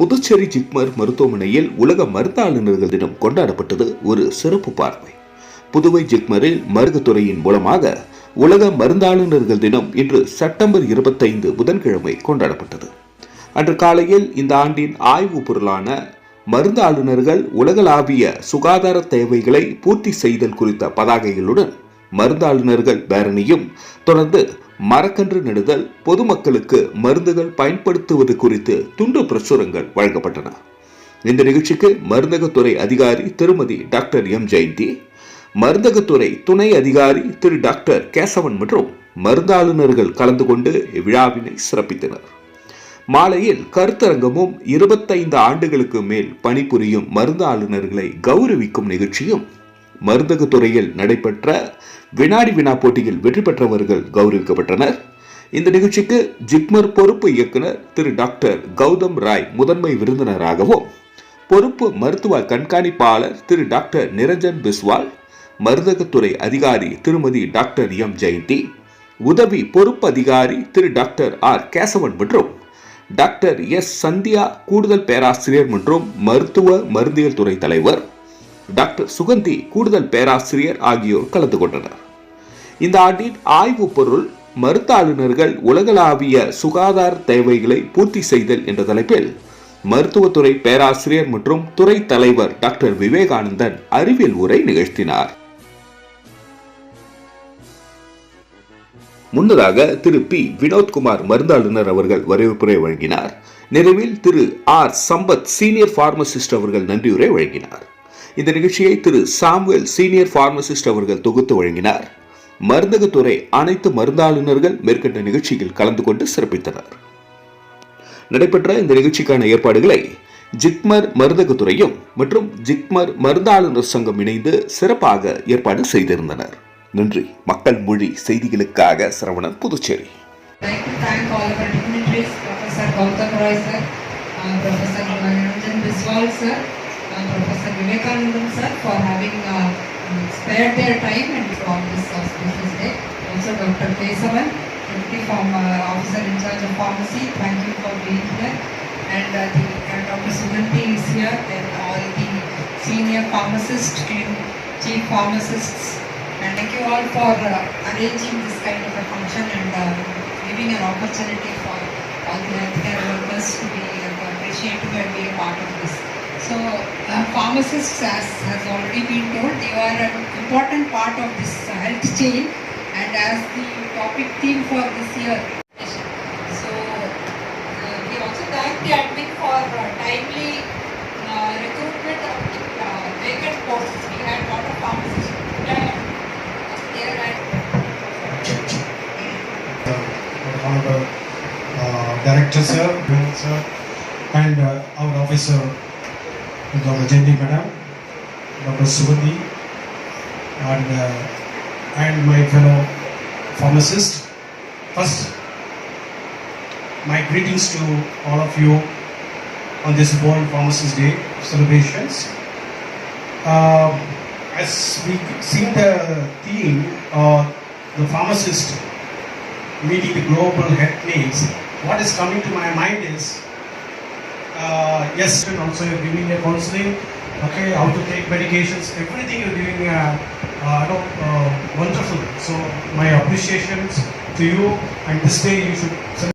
புதுச்சேரி ஜிப்மர் மருத்துவமனையில் உலக மருந்தாளுநர்கள் தினம் கொண்டாடப்பட்டது ஒரு சிறப்பு பார்வை. புதுவை ஜிப்மரில் மருத்துவத்துறையின் மூலமாக உலக மருந்தாளுநர்கள் தினம் இன்று செப்டம்பர் இருபத்தைந்து புதன்கிழமை கொண்டாடப்பட்டது. அன்று காலையில் இந்த ஆண்டின் ஆய்வு பொருளான மருந்தாளுநர்கள் உலகளாவிய சுகாதார தேவைகளை பூர்த்தி செய்தல் குறித்த பதாகைகளுடன் மருந்தாளுநர்கள் பேரணியும் தொடர்ந்து மரக்கன்று நடுதல் பொதுமக்களுக்கு மருந்துகள் பயன்படுத்துவது குறித்து துண்டு பிரசுரங்கள் வழங்கப்பட்டன. இந்த நிகழ்ச்சிக்கு மருந்தகத்துறை அதிகாரி திருமதி டாக்டர் எம் ஜெயந்தி மருந்தகத்துறை துணை அதிகாரி திரு டாக்டர் கேசவன் மற்றும் மருந்தாளுநர்கள் கலந்து கொண்டு இவ்விழாவினை சிறப்பித்தனர். மாலையில் கருத்தரங்கமும் இருபத்தைந்து ஆண்டுகளுக்கு மேல் பணிபுரியும் மருந்தாளுநர்களை கௌரவிக்கும் நிகழ்ச்சியும் மருந்தக துறையில் நடைபெற்ற வினாடி வினா போட்டியில் வெற்றி பெற்றவர்கள் கௌரவிக்கப்பட்டனர். இந்த நிகழ்ச்சிக்கு ஜிப்மர் பொறுப்பு இயக்குனர் திரு டாக்டர் கௌதம் ராய் முதன்மை விருந்தினராகவும் பொறுப்பு மருத்துவ கண்காணிப்பாளர் திரு டாக்டர் நிரஞ்சன் பிஸ்வால் மருந்தகத்துறை அதிகாரி திருமதி டாக்டர் எம் ஜெயந்தி உதவி பொறுப்பு அதிகாரி திரு டாக்டர் ஆர் கேசவன் மற்றும் டாக்டர் எஸ் சந்தியா கூடுதல் பேராசிரியர் மற்றும் மருத்துவ மருந்தியல் துறை தலைவர். டாக்டர் சுகந்தி கூடுதல் பேராசிரியர் ஆகியோர் கலந்து கொண்டனர். இந்த ஆண்டின் ஆய்வு பொருள் மருத்தாளுநர்கள் உலகளாவிய சுகாதார தேவைகளை பூர்த்தி செய்தல் என்ற தலைப்பில் மருத்துவத்துறை பேராசிரியர் மற்றும் துறை தலைவர் டாக்டர் விவேகானந்தன் அறிவியல் உரை நிகழ்த்தினார். முன்னதாக திரு பி. வினோத்குமார் மருந்தாளுநர் அவர்கள் வரவேற்புரை வழங்கினார். நிறைவில் Thiru R. Sampath senior pharmacist அவர்கள் நன்றியுரை வழங்கினார். இந்த நிகழ்ச்சியை திரு சாமுவேல் சீனியர் பார்மசிஸ்ட் அவர்கள் தொகுத்து வழங்கினார். மருந்தகத்துறை அனைத்து மருந்தாளுநர்கள் மேற்கண்ட நிகழ்ச்சியில் கலந்து கொண்டு சிறப்பித்தனர். நடைபெற்ற இந்த நிகழ்ச்சிக்கான ஏற்பாடுகளை ஜிக்மர் மருந்தகத்துறையும் மற்றும் ஜிக்மர் மருந்தாளுநர் சங்கம் இணைந்து சிறப்பாக ஏற்பாடு செய்திருந்தனர். நன்றி. மக்கள் மொழி செய்திகளுக்காக Saravanan Puducherry. Thank all our dignitaries, Professor Gautam Roy sir, uh, Professor Ranjan Biswal sir, uh, Professor Vivekanandam sir for having uh, spared their time and on this auspicious day. Also Dr. Kesavan, Deputy Farm uh, Officer in charge of pharmacy, thank you for being here. And uh, the, uh, Dr. Suganti is here and all the senior pharmacists, team, chief pharmacists. And thank you all for uh, arranging this kind of a function and uh, giving an opportunity for all the healthcare workers to be uh, appreciated and be a part of this. So, uh, pharmacists, as has already been told, they are an important part of this health chain and as the topic theme for this year. So, uh, we also thank the admin for uh, timely uh, recruitment of the uh, vacant posts. We had a lot of pharmacists there and Honorable uh, Director Sir, Sir, and uh, our officer, Dr. Jendi Madam, Dr. Subhati, and, uh, and my fellow pharmacist. First, my greetings to all of you on this World Pharmacist Day celebrations. Uh, as we see the theme, uh, the pharmacist meeting the global health needs, what is coming to my mind is uh, yes, and also you're giving a counseling, okay, how to take medications, everything you're doing uh, uh, no, uh, wonderful. So my appreciations to you and this day you should... Sir?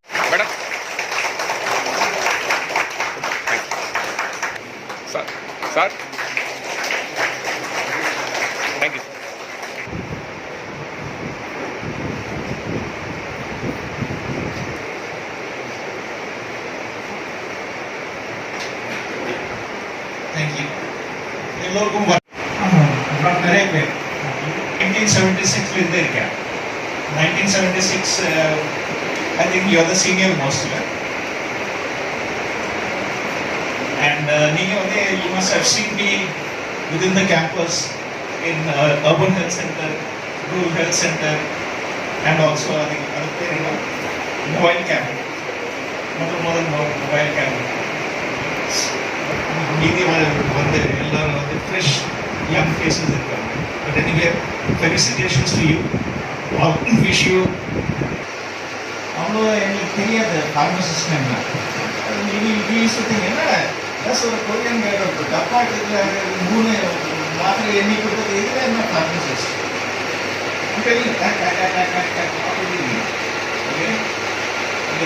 எல்லோருக்கும் வ- அப்புறம் நிறைய பேர் nineteen seventy சிக்ஸ்லேருந்து இருக்கேன் nineteen seventy six I think you the senior most and நீங்கள் வந்து you must have seen me within the campus in urban health center rural health center and also அது அது பேர் என்ன மொபைல் கேம்ப் முதல் முதல் mobile camp மீதி வந்து எல்லாரும் வந்து ஃப்ரெஷ் யங் ஃபேஸஸ் இருக்காங்க but anyway felicitations to you wish you அவ்வளோ எங்களுக்கு தெரியாது ஃபார்மசிஸ்ட் என்ன இது யூஸ் திங் என்ன ஒரு கொரியன் டப்பா எடுத்துக்கிறாரு மூணு மாத்திரை எண்ணி கொடுத்தது இதில் என்ன கார்பன்சஸ்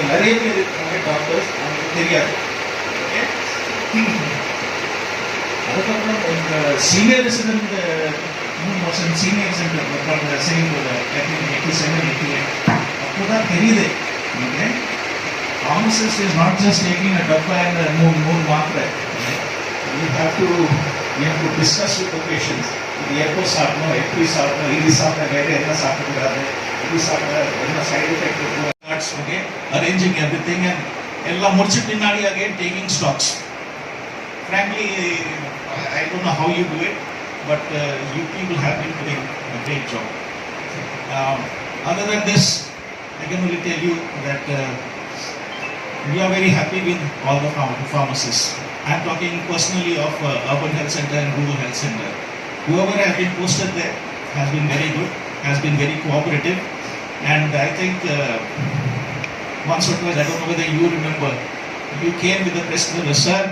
நிறைய பேர் இருக்காங்க டாக்டர்ஸ் அவங்களுக்கு தெரியாது அதுக்கப்புறம் இந்த சீனியர் ரெசிடென்ட் மூணு வருஷம் சீனியர் சென்டர் செய்யும்போது எயிட்டி செவன் எயிட்டி எயிட் அப்போ தான் தெரியுது நீங்கள் pharmacist is not just taking a டப்பா இந்த மூணு மூணு மாத்திரை you have to you have to discuss with the patients இது எப்போ சாப்பிடணும் எப்படி சாப்பிடணும் இது சாப்பிட்டா வேறு என்ன சாப்பிடக்கூடாது இது சாப்பிட்டா என்ன சைடு எஃபெக்ட் இருக்கும் ஓகே அரேஞ்சிங் எவ்ரி திங் எல்லாம் முடிச்சு பின்னாடி again taking stocks frankly I don't know how you do it but uh, you people have been doing a great job um, other than this I can only tell you that uh, we are very happy with all the pharm- pharmacists. I'm talking personally of uh, Urban Health Center and Rural Health Center. Whoever has been posted there has been very good, has been very cooperative, and I think uh, once or twice, I don't know whether you remember, you came with the president, sir,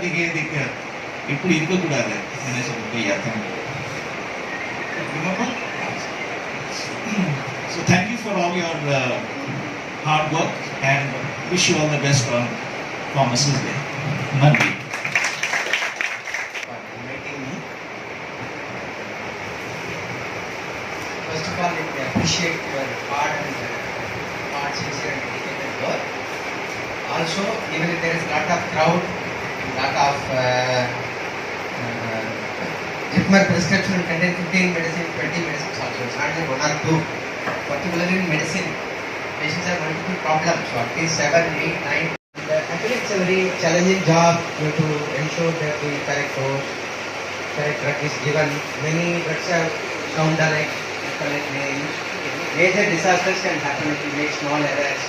நீங்க இதுக்கு இப்படி இருக்கக்கூடாது என்ன சொல்லுங்க ஐயா thank you. Remember? So thank you for all your uh, hard work and wish you all the best on Pharmacist Day. Nandi. for inviting me. First of all, let me appreciate your hard and uh, hard, sincere and dedicated work. Also, even if there is lot of crowd, lot of uh, uh, Jitmar prescription will contain 15 medicine, 20 medicines also. It's not like one or two. Particularly in medicine, patients have multiple problems. So at least seven, eight, nine. And, uh, actually, it's a very challenging job. You to ensure that the correct dose, correct drug is given. Many drugs have sound alike, correct names. Major disasters can happen if you make small errors.